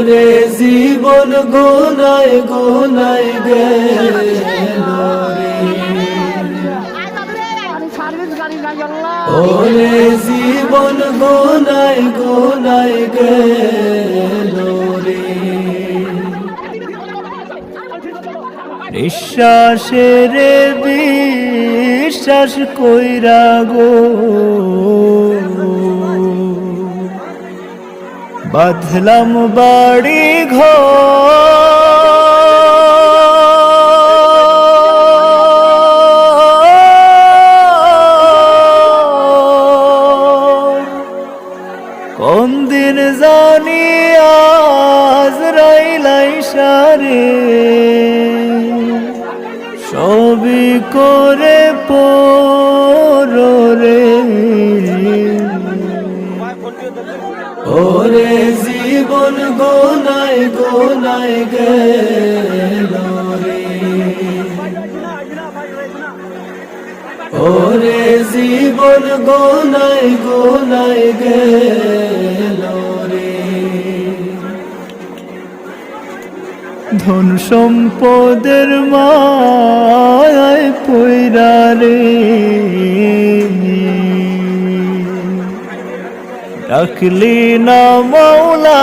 ওরে জীবন গোনায় গোনায় রে। ওরে জীবন গোনায় গোনায় গেল রে। বিশ্বাস কইরা গো। বাঁধলাম বাড়ি ঘর। গেল রে। ওরে জীবন গোনায় গোনায় গেল রে। ধন সম্পদের মায় পৈরা রে। না মৌলা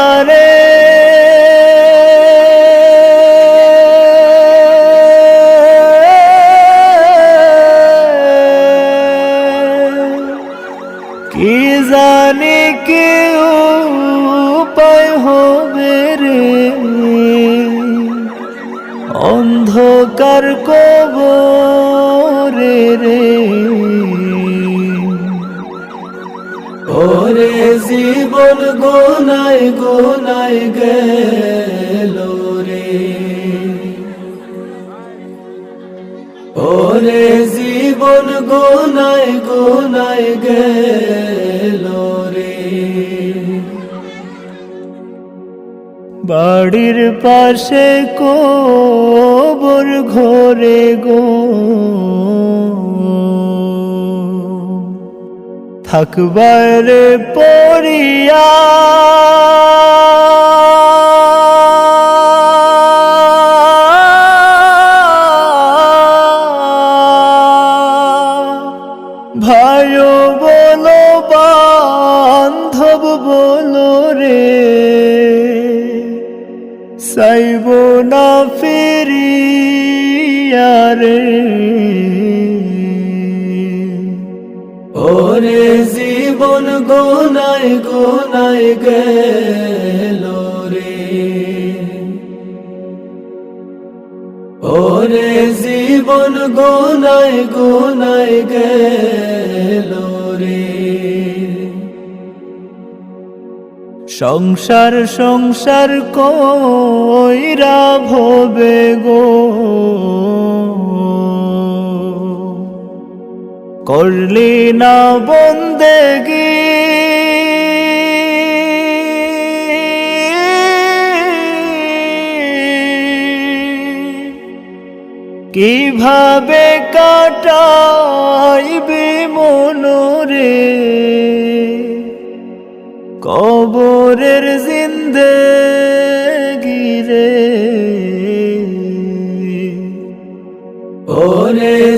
কি জানি কি উপায় হবে রে? অন্ধকার কবরে রে। ওরে জীবন গোনায় গোনায় গেল রে। ওরে জীবন গোনায় গোনায় গেল রে। বাড়ির পাশে কবর ঘরে গো। থাকবার পড়িয়া ভাইও বলো বান্ধব বলো রে সাইব না ফিরিয়া রে। ওরে জীবন গোনায় গোনায় গেল রে। ওরে জীবন গোনায় গোনায় গেল রে। সংসার সংসার কইরা ভবে গো। করলি না বন্দেগি। কীভাবে কাটাইবে মনোরে? কবরের জিন্দে গিরে ওরে